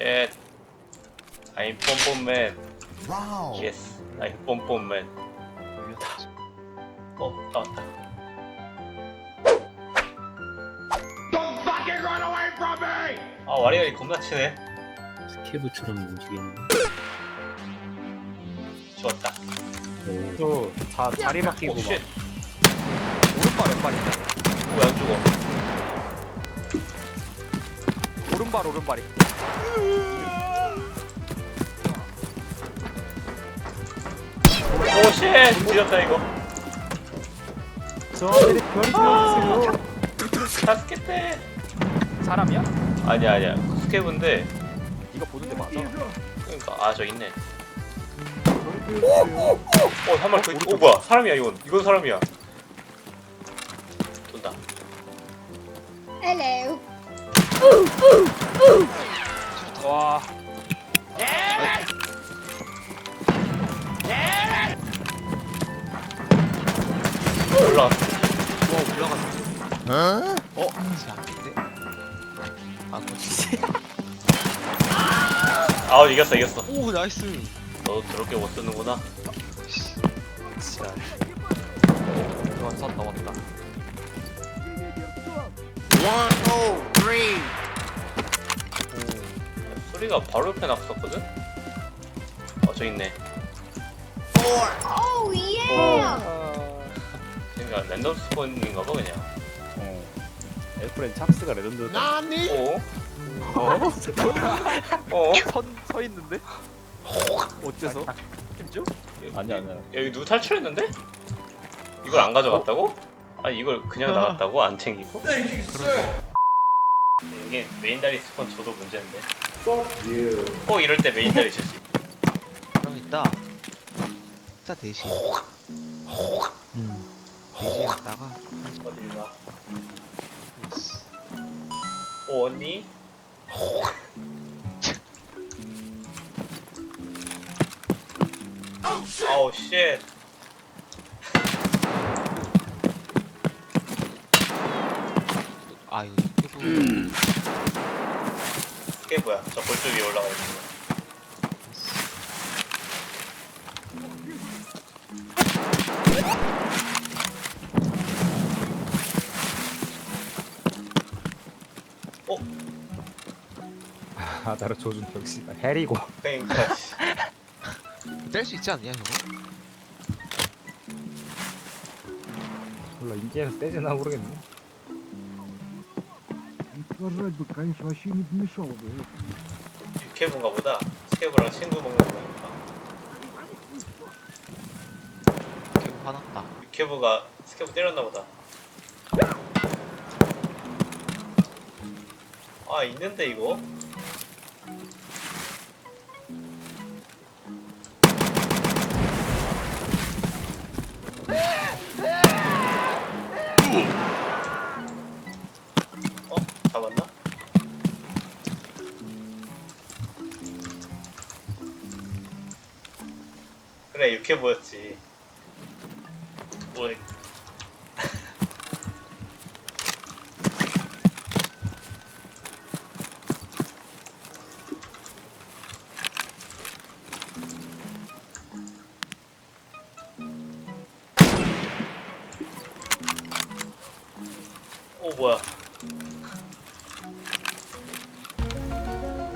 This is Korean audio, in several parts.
쉣. I'm 뽐뽐맨. 예스. I'm 뽐뽐맨. 어, 나왔다. 아, 와리가리 겁나 치네. 스케브처럼 움직이는 좋았다. 오, 또 자, 자리 바뀌고 오, 막 쉣. 오른발 왼발이다 왜안 죽어? 오른발 오른발이 오, 쉣! 뒤졌다, 이거. 별이 들어주세요 사스케테. 사람이야? 아니야, 아니야. 스케브인데. 이거 보는데 맞아 그러니까, 아, 저 있네. 어, 한 마리 더 있... 오, 뭐야. 사람이야, 이건. 이건 사람이야. 돈다. Hello. 와 올라왔어. 와 올라갔어. 어? 진짜 안 돼. 아? 아, 이겼어, 이겼어. 오 나이스. 너도 더럽게 못 쓰는구나. 진짜 이건 쐈다 왔다 소리가 바로 옆에 났었거든? 어, 저 있네. Oh yeah. 그러니까 랜덤 스폰인가 봐, 그냥. 어 에프렌 찹스가 레전드였다 오? 어? 어? 선, 서 있는데? 어째서? 힘줘? 아니 아니야 여기 누구 탈출했는데? 이걸 안 가져갔다고? 아니 이걸 그냥 나갔다고? 안 챙기고? 이게 메인 다리 스폰 저도 문제인데 꼭 이럴 때 메인 다리 주지. 그럼 이따 이따 대신. 대신했다가. 어딜 가? 오 언니? 아우 쉣. 아 이거 계속 그게 뭐야 저 골조 위에 올라가 있는 거 어? 아 나를 조준 역시 해리고 그러니까 씨. 뗄 수 있지 않냐 이거? 몰라 인기에서 떼지나 모르겠네 Рожать бы, конечно, вообще не помешало бы. 육회분가 보다 스케브랑 친구 먹는 거니까 계속 화났다. 육회부가 스케브 때렸나 보다 아 있는데 이거? 그래 육회부였지. 뭐오 뭐야.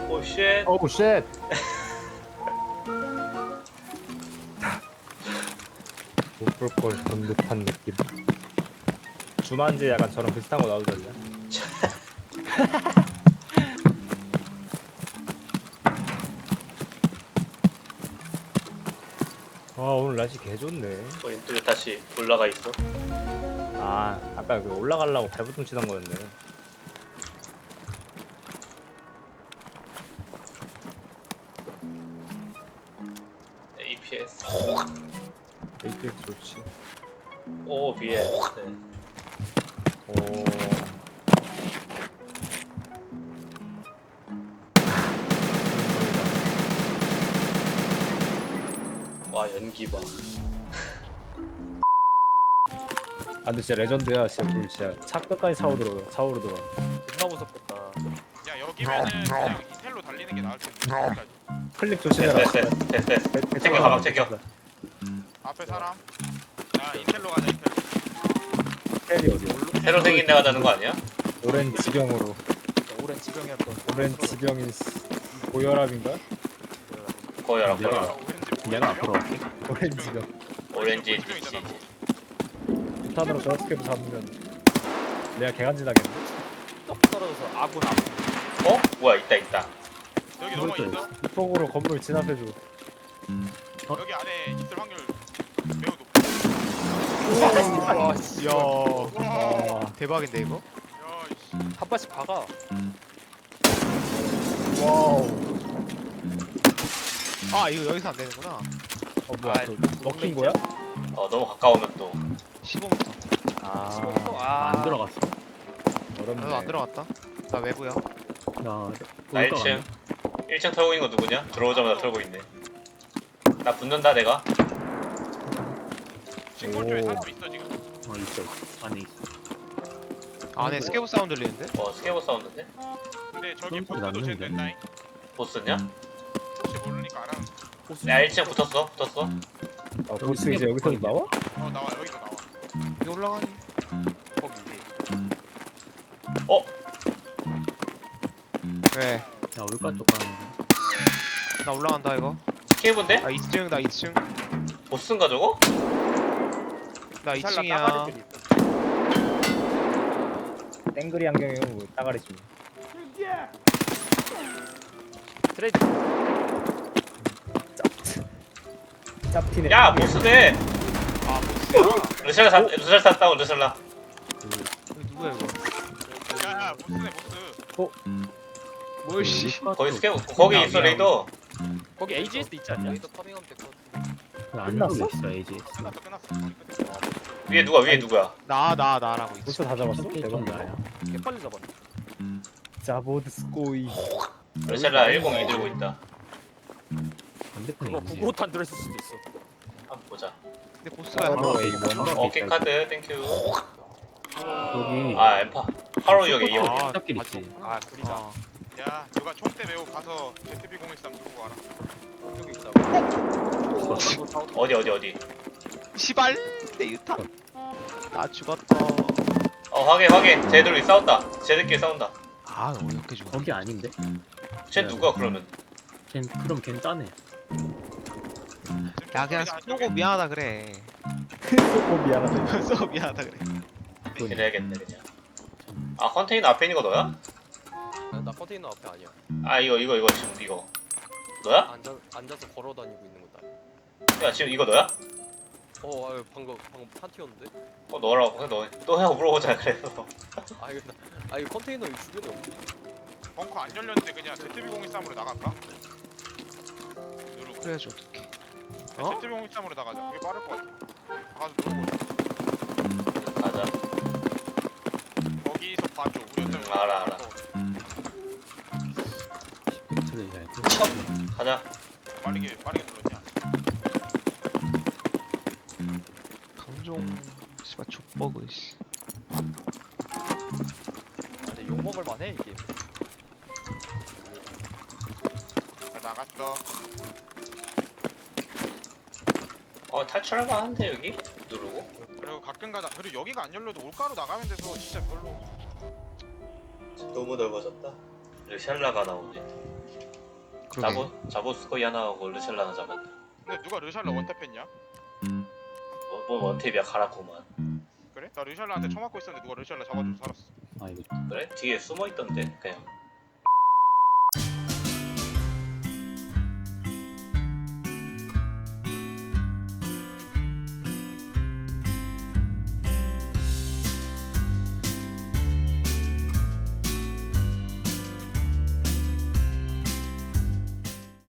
오 쉣. 오우 쉣 못볼걸 본 듯한 느낌. 주만지 약간 저랑 비슷한 거 나오잖냐? 아 오늘 날씨 개 좋네. 우린 또 다시 올라가 있어? 아 아까 그 올라가려고 발부tum 치던 거였네. APS APX 좋지 오 네. 오 와 연기 봐 아 근데 진짜 레전드야 진짜 물 진짜 차 끝까지 차오르더라 차오르더라 존나 무섭겠다. 야 여기면은 그냥 이텔로 달리는 게 나을 텐데. 클릭 조심해라. 챙겨, 가방 챙겨. 앞에 사람. 야 인텔로 가자 인텔. 텔이 어디야? 새로 생긴 데가 되는 거 아니야? 오렌 지병으로. 오랜 지병이었던 오렌 지병이 고혈압인가? 거여라 오렌지 내가 앞으로 갈게. 오렌 지병. 오렌지 디치 있잖아. 부탄으로 저 스케프 잡으면 내가 개간지 나겠네. 떡 떨어져서 아군 아군 어? 뭐야 있다 있다 여기 넘어 있어. 이폭으로 건물 진압해줘. 여기 안에 있을 확률. 와 씨. 이야 대박인데 이거? 한 발씩 박아 와우. 아 이거 여기서 안 되는구나 어 뭐야? 아, 저 먹힌 거야? 어 너무 가까우면 또 15m 아, 아, 안 들어갔어. 어렵네. 나도 안 들어갔다 나 외부야 나 나 1층 1층 털고 있는 거 누구냐? 들어오자마자 털고 있네 나 붙는다 내가 싱골 쪽에 오. 사람 있어 지금. 어 있어. 안에 있어. 안에 스케브 사운드 들리는데? 어 스케보 사운드인데? 근데 저기 좀 보스도 났는데. 쟤 된다잉. 보스냐? 혹시 모르니까 알아. 내가 1층 붙었어 붙었어 아, 보스 이제 여기서 나와? 어 나와 여기서 나와. 이게 올라가니? 거기 어? 왜? 야 올까 쪽 가는 거. 나 올라간다 이거 스케이브인데? 나 2층 나 2층 보스인가 저거? 나 찰나 2층이야 따가리들이 있어. 땡그리 안경에 뭐 따가리 좀. 트레이드 짭티네. 야 보스네 아 보스야? 르셀라 사, 르셀라 샀다고 르셀라 여기 누구야 이거 야야 보스네 보스. 뭘 씨 거기 스케보 거기 있어 레이더 거기 AGS 있지 않냐? 안쪽에 있어 AGS. 끝났어 끝났어. 거의 끝났어. 위에 누가 위에 누구야 나 나 나라고 있어 보스 다 잡았어? 좀 대박. 나야. 개 빨리 잡았네 자보드 스코이. 르셀라 102 들고 있다 반대편에 그거 있네. 구구로탄 들어있을 수도 있어 한번 보자 근데 보스가 아, A1. 어깨 카드 땡큐 여기 아 엠파 하로 여기 이어 아, 길 있지. 아 구리자 아, 야 누가 총대 매우 가서 ZB013 들고 와라. 여기 있다고 어디 어디 어디? 시발 내 유탄. 나 죽었다 어 확인 확인. 쟤들이 싸웠다. 쟤들끼리 싸운다. 아 어렵게 죽었네. 거기 아닌데? 쟤 누가 그러면? 걘 그럼 걘 따네. 야 그냥 쏘고 미안하다 그래. 쏘고 미안하다. 쏘고 미안하다 그래. 그래야겠네 그냥. 아 컨테이너 앞에 있는 거 너야? 나 컨테이너 앞에 아니야 아 이거 이거 이거 지금 이거 너야? 앉아, 앉아서 걸어 다니고 있는 거다 야 지금 이거 너야? 어 아유 방금 방금 파티였는데? 어 너라고 그래 너, 너형 물어보자 그래서 아 이거 나- 아 이거 컨테이너 주변에 없네 벙커 안 열렸는데 그냥 ZB013으로 나갈까? 누르고. 그래야지 어떡해 어? 어? ZB013으로 나가자. 그게 빠를 것 같아. 가서 누르고. 가자 거기서 봐줘. 우리 음, 알아, 알아. 잘. 가자 빠르게 빠르게 눌렀냐? 감정 씨발 족버그 씨 근데 욕 먹을 만해 이게 나 나갔어. 어 탈출할만 한데 여기? 누르고 그리고 가끔가다 그리고 여기가 안 열려도 올가로 나가면 돼서 진짜 별로. 너무 넓어졌다 르샬라가 나오네 그러게 자보 자보스코이 하나 하고 르샬라 하나 잡았다 근데 누가 르샬라 원탭했냐? 뭐, 뭐 원탭이야 가라구만 그래? 나 르샬라한테 처맞고 있었는데 누가 르샬라 잡아줘서 살았어. 아 이거 그래? 뒤에 숨어 있던데 그냥